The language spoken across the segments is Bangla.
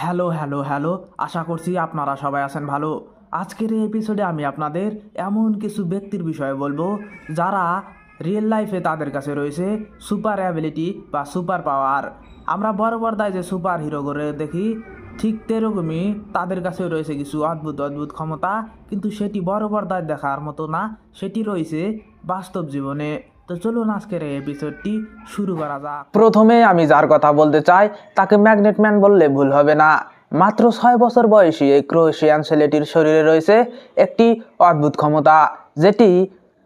হ্যালো হ্যালো হ্যালো, আশা করছি আপনারা সবাই আছেন ভালো। আজকের এই এপিসোডে আমি আপনাদের এমন কিছু ব্যক্তির বিষয়ে বলব যারা রিয়েল লাইফে তাদের কাছে রয়েছে সুপার অ্যাবিলিটি বা সুপার পাওয়ার আমরা বড় পর্দায় যে সুপার হিরো করে দেখি, ঠিক তেরকমই তাদের কাছে রয়েছে কিছু অদ্ভুত অদ্ভুত ক্ষমতা, কিন্তু সেটি বড় পর্দায় দেখার মতো না, সেটি রয়েছে বাস্তব জীবনে। তো চলুন আজকের এই এপিসোডটি শুরু করা যাক। প্রথমে আমি যার কথা বলতে চাই, তাকে ম্যাগনেট ম্যান বললে ভুল হবে না। মাত্র ছয় বছর বয়সী এই ক্রোয়েশিয়ান ছেলেটির শরীরে রয়েছে একটি অদ্ভুত ক্ষমতা, যেটি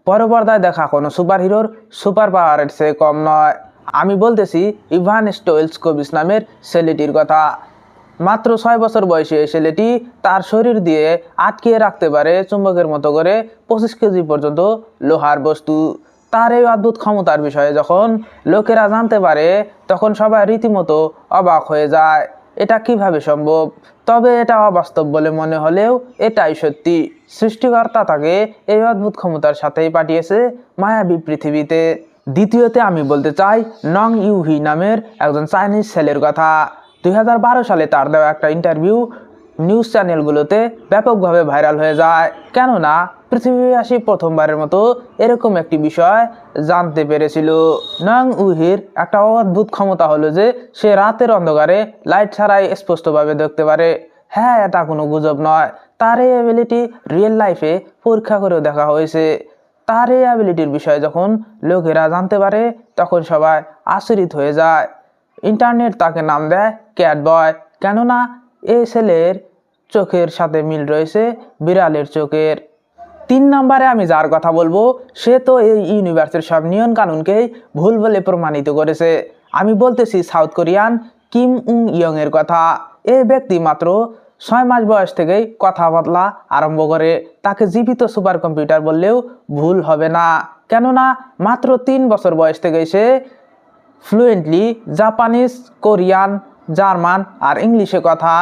পরপর্দায় দেখা কোনো সুপার হিরোর সুপার পাওয়ারের চেয়ে কম নয়। আমি বলতেছি ইভান স্টোয়েলস কবিস নামের ছেলেটির কথা। মাত্র ছয় বছর বয়সী এই ছেলেটি তার শরীর দিয়ে আটকিয়ে রাখতে পারে চুম্বকের মতো করে পঁচিশ কেজি পর্যন্ত লোহার বস্তু। তার এই অদ্ভুত ক্ষমতার বিষয়ে যখন লোকেরা জানতে পারে, তখন সবাই রীতিমতো অবাক হয়ে যায়। এটা কীভাবে সম্ভব? তবে এটা অবাস্তব বলে মনে হলেও এটাই সত্যি। সৃষ্টিকর্তা তাকে এই অদ্ভুত ক্ষমতার সাথেই পাঠিয়েছে মায়াবী পৃথিবীতে। দ্বিতীয়তে আমি বলতে চাই, নং ইউহি নামের একজন চাইনিজ ছেলের কথা। দুই হাজার বারো সালে তার দেওয়া একটা ইন্টারভিউ নিউজ চ্যানেলগুলোতে ব্যাপকভাবে ভাইরাল হয়ে যায়। কেননা পৃথিবীবাসী প্রথমবারের মতো এরকম একটি বিষয় জানতে পেরেছিল। নং উহির একটা অদ্ভুত ক্ষমতা হলো যে সে রাতের অন্ধকারে লাইট ছাড়াই স্পষ্টভাবে দেখতে পারে। হ্যাঁ এটা কোনো গুজব নয়। তার এই অ্যাবিলিটি রিয়েল লাইফে পরীক্ষা করেও দেখা হয়েছে। তার এই অ্যাবিলিটির বিষয়ে যখন লোকেরা জানতে পারে, তখন সবাই আচরিত হয়ে যায়। ইন্টারনেট তাকে নাম দেয় ক্যাট বয় কেননা, এই ছেলের চোখের সাথে মিল রয়েছে বিড়ালের চোখের। তিন নম্বরে আমি যার কথা বলব, সে তো এই ইউনিভার্সের সব নিয়ম কানুনকেই ভুল বলে প্রমাণিত করেছে। আমি বলতেছি south Korean Kim Ung Yong এর কথা। এই ব্যক্তি মাত্র ছয় মাস বয়স থেকেই কথা বদলা আরম্ভ করে। তাকে জীবিত সুপার কম্পিউটার বললেও ভুল হবে না। কেননা মাত্র তিন বছর বয়স থেকেই সে ফ্লুয়েন্টলি জাপানিজ কোরিয়ান জার্মান আর ইংলিশে কথা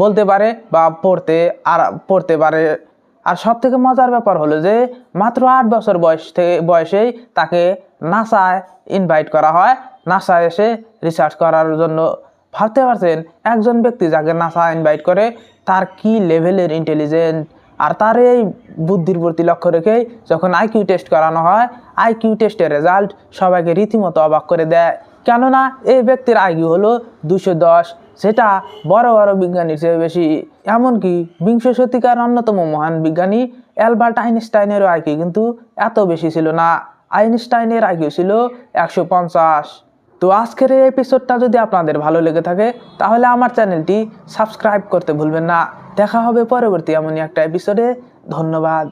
বলতে পারে বা পড়তে আর পড়তে পারে। আর সব থেকে মজার ব্যাপার হলো যে মাত্র আট বছর বয়স থেকে বয়সেই তাকে নাসায় ইনভাইট করা হয়। নাসায় এসে রিসার্চ করার জন্য। ভাবতে পারছেন, একজন ব্যক্তি যাকে নাসা ইনভাইট করে, তার কি লেভেলের ইন্টেলিজেন্ট আর তার এই বুদ্ধির প্রতি লক্ষ্য রেখেই যখন আইকিউ টেস্ট করানো হয় আইকিউ টেস্টের রেজাল্ট সবাইকে রীতিমতো অবাক করে দেয়। কেননা এই ব্যক্তির আইকিউ হলো দুশো দশ সেটা বড় বড় বিজ্ঞানীর চেয়ে বেশি। এমনকি বিংশ শতিকার অন্যতম মহান বিজ্ঞানী অ্যালবার্ট আইনস্টাইনেরও আইকিউ কিন্তু এত বেশি ছিল না। আইনস্টাইনের আইকিউ ছিল একশো পঞ্চাশ। তো আজকের এই এপিসোডটা যদি আপনাদের ভালো লেগে থাকে, তাহলে আমার চ্যানেলটি সাবস্ক্রাইব করতে ভুলবেন না। দেখা হবে পরবর্তী এমনই একটা এপিসোডে ধন্যবাদ।